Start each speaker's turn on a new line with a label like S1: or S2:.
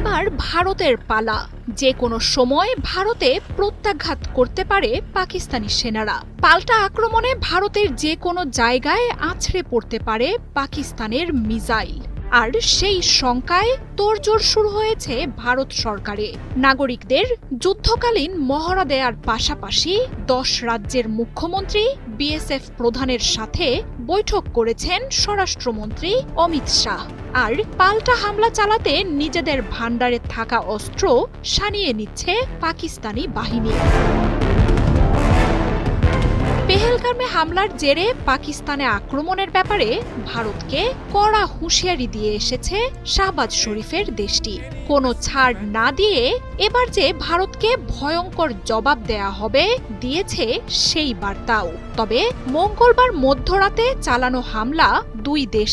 S1: এবার ভারতের পালা। যে কোনো সময় ভারতে প্রত্যাঘাত করতে পারে পাকিস্তানি সেনারা। পাল্টা আক্রমণে ভারতের যে কোনো জায়গায় আছড়ে পড়তে পারে পাকিস্তানের মিসাইল। আর সেই শঙ্কায় তোড়জোড় শুরু হয়েছে ভারত সরকারে। নাগরিকদের যুদ্ধকালীন মহড়া দেওয়ার পাশাপাশি দশ রাজ্যের মুখ্যমন্ত্রী, বিএসএফ প্রধানের সাথে বৈঠক করেছেন স্বরাষ্ট্রমন্ত্রী অমিত শাহ। আর পাল্টা হামলা চালাতে নিজেদের ভাণ্ডারে থাকা অস্ত্র সানিয়ে নিচ্ছে পাকিস্তানি বাহিনী। পেহেলগামে হামলার জেরে পাকিস্তানে আক্রমণের ব্যাপারে ভারতকে কড়া হুঁশিয়ারি দিয়ে এসেছে শাহবাজ শরীফের দেশটি। কোনো ছাড় না দিয়ে এবার যে ভারতকে ভয়ঙ্কর জবাব দেয়া হবে, দিয়েছে সেই বার্তাও। তবে মঙ্গলবার মধ্যরাতে চালানো হামলা দুই দেশ